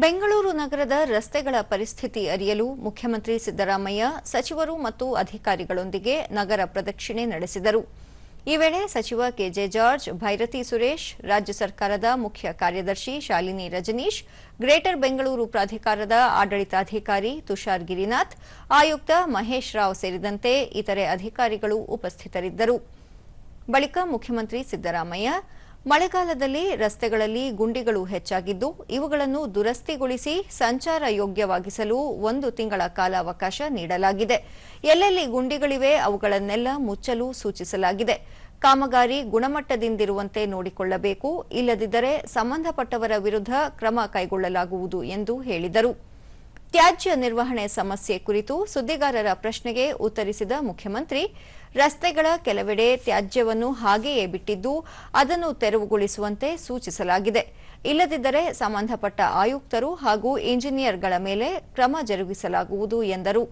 ಬೆಂಗಳೂರು ನಗರದ ರಸ್ತೆಗಳ ಪರಿಸ್ಥಿತಿ ಅರಿಯಲು ಮುಖ್ಯಮಂತ್ರಿ ಸಿದ್ದರಾಮಯ್ಯ, ಸಚಿವರು ಮತ್ತು ಅಧಿಕಾರಿಗಳೊಂದಿಗೆ ನಗರ ಪ್ರದಕ್ಷಿಣೆ ನಡೆಸಿದರು. ಈ ವೇಳೆ ಸಚಿವ ಕೆಜೆ ಜಾರ್ಜ್, ಭೈರತಿ ಸುರೇಶ್, ರಾಜ್ಯ ಸರ್ಕಾರದ ಮುಖ್ಯ ಕಾರ್ಯದರ್ಶಿ ಶಾಲಿನಿ ರಜನೀಶ್, ಗ್ರೇಟರ್ ಬೆಂಗಳೂರು ಪ್ರಾಧಿಕಾರದ ಆಡಳಿತಾಧಿಕಾರಿ ತುಷಾರ್ ಗಿರಿನಾಥ್, ಆಯುಕ್ತ ಮಹೇಶ್ ರಾವ್ ಸೇರಿದಂತೆ ಇತರೆ ಅಧಿಕಾರಿಗಳು ಉಪಸ್ಥಿತರಿದ್ದರು. ಬಳಿಕ ಮುಖ್ಯಮಂತ್ರಿ ಸಿದ್ದರಾಮಯ್ಯ ಮಳೆಗಾಲದಲ್ಲಿ ರಸ್ತೆಗಳಲ್ಲಿ ಗುಂಡಿಗಳು ಹೆಚ್ಚಾಗಿದ್ದು, ಇವುಗಳನ್ನು ದುರಸ್ತಿಗೊಳಿಸಿ ಸಂಚಾರ ಯೋಗ್ಯವಾಗಿಸಲು ಒಂದು ತಿಂಗಳ ಕಾಲಾವಕಾಶ ನೀಡಲಾಗಿದೆ. ಎಲ್ಲೆಲ್ಲಿ ಗುಂಡಿಗಳಿವೆ, ಅವುಗಳನ್ನೆಲ್ಲ ಮುಚ್ಚಲು ಸೂಚಿಸಲಾಗಿದೆ. ಕಾಮಗಾರಿ ಗುಣಮಟ್ಟದಿಂದಿರುವಂತೆ ನೋಡಿಕೊಳ್ಳಬೇಕು. ಇಲ್ಲದಿದ್ದರೆ ಸಂಬಂಧಪಟ್ಟವರ ವಿರುದ್ಧ ಕ್ರಮ ಕೈಗೊಳ್ಳಲಾಗುವುದು ಎಂದು ಹೇಳಿದರು. ತ್ಯಾಜ್ಯ ನಿರ್ವಹಣೆ ಸಮಸ್ಯೆ ಕುರಿತು ಸುದ್ದಿಗಾರರ ಪ್ರಶ್ನೆಗೆ ಉತ್ತರಿಸಿದ ಮುಖ್ಯಮಂತ್ರಿ, ರಸ್ತೆಗಳ ಕೆಲವೆಡೆ ತ್ಯಾಜ್ಯವನ್ನು ಹಾಗೆಯೇ ಬಿಟ್ಟಿದ್ದು ಅದನ್ನು ತೆರವುಗೊಳಿಸುವಂತೆ ಸೂಚಿಸಲಾಗಿದೆ. ಇಲ್ಲದಿದ್ದರೆ ಸಂಬಂಧಪಟ್ಟ ಆಯುಕ್ತರು ಹಾಗೂ ಇಂಜಿನಿಯರ್ಗಳ ಮೇಲೆ ಕ್ರಮ ಜರುಗಿಸಲಾಗುವುದು ಎಂದರು.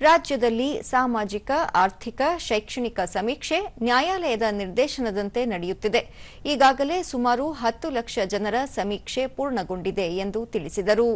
ರಾಜ್ಯದಲ್ಲಿ ಸಾಮಾಜಿಕ, ಆರ್ಥಿಕ, ಶೈಕ್ಷಣಿಕ ಸಮೀಕ್ಷೆ ನ್ಯಾಯಾಲಯದ ನಿರ್ದೇಶನದಂತೆ ನಡೆಯುತ್ತಿದೆ. ಈಗಾಗಲೇ ಸುಮಾರು ಹತ್ತು ಲಕ್ಷ ಜನರ ಸಮೀಕ್ಷೆ ಪೂರ್ಣಗೊಂಡಿದೆ ಎಂದು ತಿಳಿಸಿದರು.